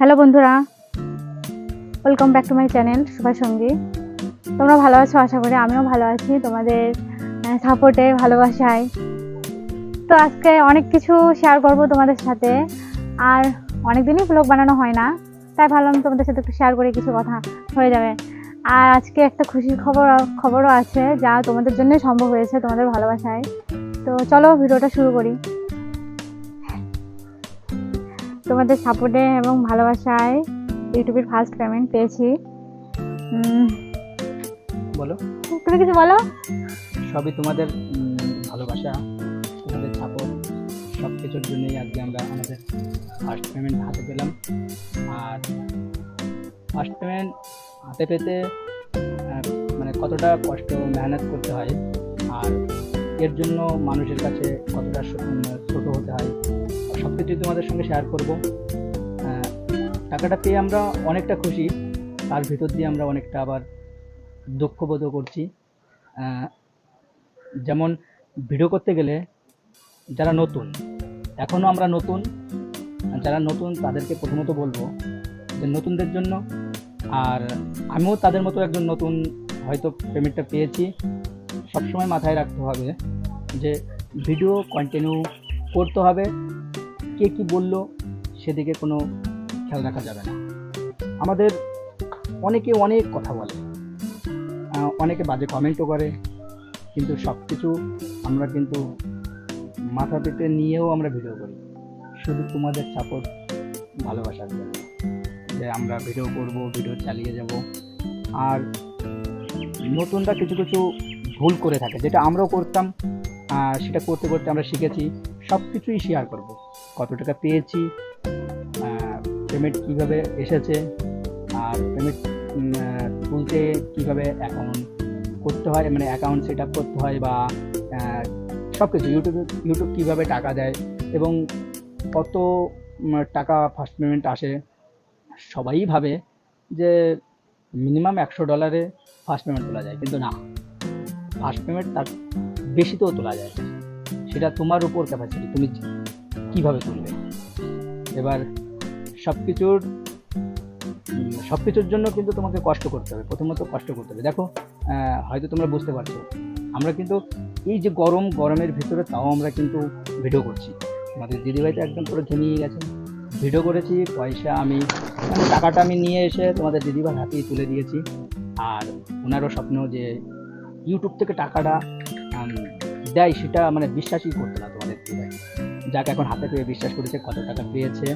Hello বন্ধুরা welcome back to my channel Subhash Sangi. তোমরা ভালো আছো? আশা করি আমিও ভালো আছি, তোমাদের সাপোর্টে ভালোবাসায়। তো আজকে অনেক কিছু শেয়ার করব তোমাদের সাথে। আর অনেক দিনই ব্লগ বানানো হয় না, তাই ভাবলাম তোমাদের সাথে একটু শেয়ার করে কিছু কথা হয়ে যাবে। আর আজকে একটা খুশির খবর, খবরও আছে, যা তোমাদের জন্যই সম্ভব হয়েছে তোমাদের ভালোবাসায়। তো চলো ভিডিওটা শুরু করি। তোমাদের সাপোর্টে এবং ভালোবাসায় ইউটিউবের ফার্স্ট পেমেন্ট পেয়েছি। বলো। তুমি কিছু বলো? সবই তোমাদের ভালোবাসা তোমাদের সাপোর্ট সব কিছুর জন্যই আজকে আমরা আমাদের ফার্স্ট পেমেন্ট হাতে পেলাম। আর ফার্স্ট পেমেন্ট হাতে পেতে মানে কতটা কষ্ট মেহনত করতে হয় আর এর জন্য মানুষের কাছে কতটা ছোট হতে হয় সব কিছুই তোমাদের সঙ্গে শেয়ার করব। টাকাটা পেয়ে আমরা অনেকটা খুশি, তার ভিতর দিয়ে আমরা অনেকটা আবার দুঃখবোধও করছি। যেমন ভিডিও করতে গেলে যারা নতুন এখনও আমরা নতুন, যারা নতুন তাদেরকে প্রথমত বলব যে নতুনদের জন্য, আর আমিও তাদের মতো একজন নতুন হয়তো পেমেন্টটা পেয়েছি, সবসময় মাথায় রাখতে হবে যে ভিডিও কন্টিনিউ করতে হবে কে কি বলল সেদিকে কোনো খেয়াল রাখা যাবে না। আমাদের অনেকে অনেক কথা বলে অনেকে বাজে কমেন্টও করে, কিন্তু সব কিছু আমরা কিন্তু মাথা পেতে নিয়েও আমরা ভিডিও করি। শুধু তোমাদের সাপোর্ট ভালোবাসার জন্য যে আমরা ভিডিও করব ভিডিও চালিয়ে যাব। আর নতুনরা কিছু কিছু ভুল করে থাকে, যেটা আমরাও করতাম সেটা করতে করতে আমরা শিখেছি সব কিছুই শেয়ার করব। কত টাকা পেয়েছি পেমেন্ট কীভাবে এসেছে, আর পেমেন্ট তুলতে কীভাবে অ্যাকাউন্ট করতে হয় মানে অ্যাকাউন্ট সেট আপ করতে হয় বা সব কিছু ইউটিউবে ইউটিউব কীভাবে টাকা দেয় এবং কত টাকা ফার্স্ট পেমেন্ট আসে, সবাই ভাবে যে মিনিমাম একশো ডলারে ফার্স্ট পেমেন্ট তোলা যায়, কিন্তু না। ফার্স্ট পেমেন্ট তার বেশিতেও তোলা যায়। সেটা তোমার উপর ক্যাপাসিটি তুমি কীভাবে তুলবে এবার সব কিছুর সব কিছুর জন্য কিন্তু তোমাকে কষ্ট করতে হবে। প্রথমত কষ্ট করতে হবে। দেখো হয়তো তোমরা বুঝতে পারছ, আমরা কিন্তু এই যে গরম, গরমের ভিতরে তাও আমরা কিন্তু ভিডিও করছি। আমাদের দিদিভাই তো একদম পুরো ঘেমিয়ে গেছে। ভিডিও করেছি, পয়সা আমি, টাকাটা আমি নিয়ে এসে তোমাদের দিদিভাই হাতেই তুলে দিয়েছি। আর ওনারও স্বপ্ন যে, ইউটিউব থেকে টাকাটা দেয়, সেটা মানে বিশ্বাসই করতো না দিদিভাই যাকে এখন হাতে পেয়ে বিশ্বাস করেছে কত টাকা পেয়েছে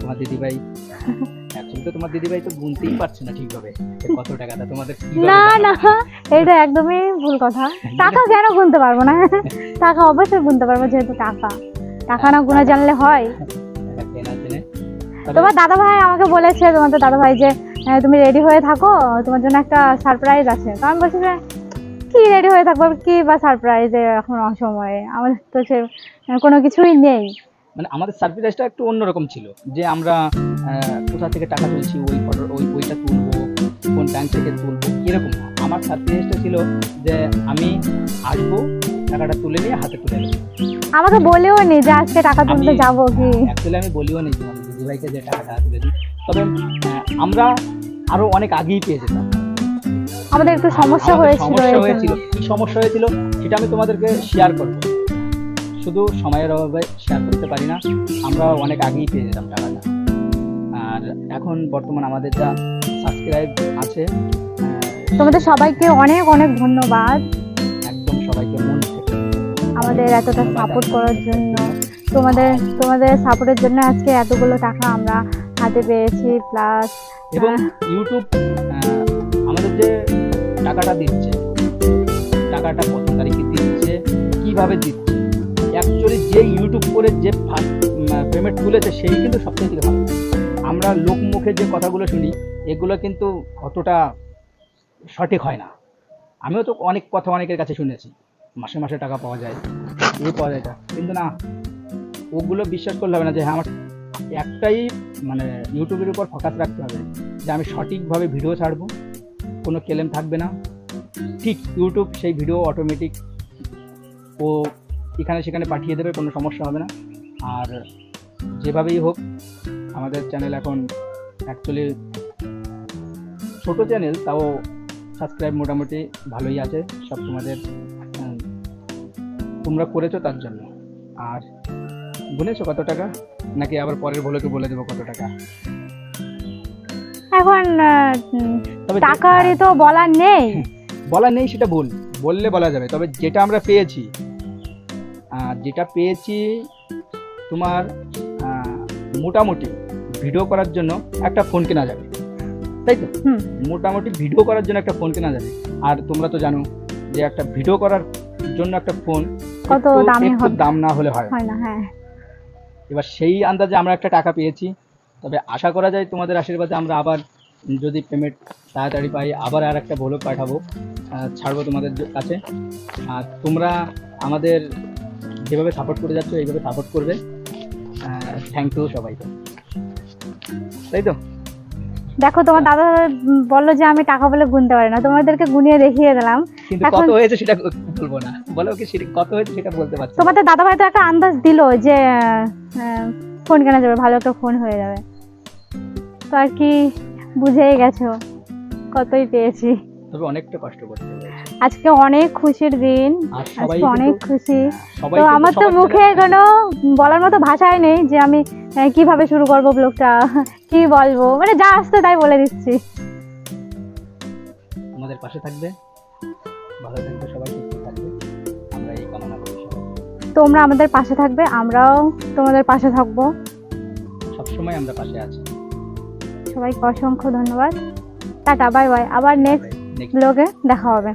তোমার দিদিভাই। তো তোমার দিদিভাই তো গুনতেই পারছে না ঠিকভাবে কত টাকাটা তোমাদের না না এটা একদমই ভুল কথা। টাকা কেন গুনতে পারব না? টাকা অবশ্যই গুনতে পারব যেহেতু টাকা। টাকা না গুনা জানলে হয়। তোমার দাদা ভাই আমাকে বলেছে তোমাদের দাদা ভাই যে আহ, তুমি রেডি হয়ে থাকো তোমার জন্য একটা সারপ্রাইজ আছে। কারণ বলছি যে কি রেডি হয়ে থাকব? কি বা সারপ্রাইজ এখন অসময়ে? আমাদের তো সে কোনো কিছুই নেই। মানে আমাদের সারপ্রাইজটা একটু অন্যরকম ছিল যে আমরা কোথা থেকে টাকা তুলছি ওই ফটো ওই ওইটা তুলবো কোন ব্যাংক থেকে তুলবো এরকম। আমার সারপ্রাইজটা ছিল যে আমি আসব টাকাটা তুলে নিয়ে হাতে তুলে নেব। আমাকে বলেও নি যে আজকে টাকা তুলতে যাব কি। অ্যাকচুয়ালি আমি বলিও নি তোমাদের দিদিভাইকে যে টাকাটা তুলে দিই। তবে আমরা আরও অনেক আগেই পেয়ে যেতাম। আমাদের একটু সমস্যা হয়েছিল সমস্যা হয়েছিল। কি সমস্যা হয়েছিল সেটা আমি তোমাদেরকে শেয়ার করব। শুধু সময়ের অভাবে শেয়ার করতে পারি না আমরা অনেক আগেই পেয়ে যেতাম টাকাটা। আর এখন বর্তমান আমাদের যা সাবস্ক্রাইব আছে তোমাদের সবাইকে অনেক অনেক ধন্যবাদ। একদম সবাইকে মন থেকে আমাদের এতটা সাপোর্ট করার জন্য। তোমাদের তোমাদের সাপোর্টের জন্য আজকে এতগুলো টাকা আমরা হাতে পেয়েছি প্লাস এবং ইউটিউব আমাদের যে টাকাটা দিচ্ছে টাকাটা কত তারিখে দিচ্ছে কীভাবে দিচ্ছে? অ্যাকচুয়ালি যে ইউটিউব করে যে ফার্স্ট পেমেন্ট তুলেছে, সেই কিন্তু সবথেকে থেকে ভালো। আমরা লোক মুখে যে কথাগুলো শুনি, এগুলো কিন্তু অতটা সঠিক হয় না। আমিও তো অনেক কথা অনেকের কাছে শুনেছি, মাসে মাসে টাকা পাওয়া যায় এই পাওয়া যায়। কিন্তু না, ওগুলো বিশ্বাস করলে হবে না যে হ্যাঁ আমার একটাই মানে ইউটিউবের উপর ফোকাস রাখতে হবে, যে আমি সঠিকভাবে ভিডিও ছাড়বো, কোনো কেলেম থাকবে না। ঠিক ইউটিউব সেই ভিডিও অটোমেটিক ও এখানে সেখানে পাঠিয়ে দেবে কোনো সমস্যা হবে না। আর যেভাবেই হোক আমাদের চ্যানেল এখন অ্যাকচুয়ালি ছোট চ্যানেল তাও সাবস্ক্রাইব মোটামুটি ভালোই আছে সব তোমাদের তোমরা করেছ তার জন্য। আর বলেছ কত টাকা? নাকি আবার পরের ভুলোকে বলে দেবো কত টাকা? এখন টাকারই তো বলার নেই। বলা নেই সেটা ভুল বললে বলা যাবে। তবে যেটা আমরা পেয়েছি যেটা পেয়েছি তোমার মোটামুটি ভিডিও করার জন্য একটা ফোন কেনা যাবে। তাই তো? মোটামুটি ভিডিও করার জন্য একটা ফোন কেনা যাবে। আর তোমরা তো জানো যে একটা ভিডিও করার জন্য একটা ফোন কত দামি দাম না হলে হয়। না। হয় না হ্যাঁ। এবার সেই আন্দাজে আমরা একটা টাকা পেয়েছি। তবে আশা করা যায় তোমাদের আশীর্বাদে আমরা আবার যদি পেমেন্ট তাড়াতাড়ি পাই আবার আর একটা ভ্লগ পাঠাবো ছাড়বো তোমাদের কাছে। আর তোমরা আমাদের যেভাবে সাপোর্ট করে যাচ্ছ এইভাবে সাপোর্ট করবে। থ্যাংক ইউ সবাইকে। তাই তো? দেখো তোমার দাদা বলল যে আমি টাকা বলে গুনতে পারি না তোমাদেরকে গুনিয়ে দেখিয়ে দিলাম। কিন্তু কত হয়েছে সেটা বলব না। বলো কি কত হয়েছে সেটা বলতে পারছি তোমাদের দাদা ভাই তো একটা আন্দাজ দিল যে ফোন কেনা যাবে ভালো একটা ফোন হয়ে যাবে। তো আর কি বুঝেই গেছো কতই পেয়েছি। তবে অনেকটা কষ্ট করতে হয়েছে। আজকে অনেক খুশির দিন। আজকে অনেক খুশি। তো আমার তো মুখে কোনো বলার মতো ভাষাই নেই যে আমি কীভাবে শুরু করব ব্লগটা কি বলব? মানে যা আসছে তাই বলে দিচ্ছি। আমাদের পাশে থাকবে ভালো থাকবে সবাই সুস্থ থাকবে। আমরা এই কামনা করি সবাই তোমরা আমাদের পাশে থাকবে আমরাও তোমাদের পাশে থাকব। সবসময় আমরা পাশে আছি। সবাইকে অসংখ্য ধন্যবাদ। Tata bye bye. আবার নেক্সট নেক্সট ব্লগে দেখা হবে।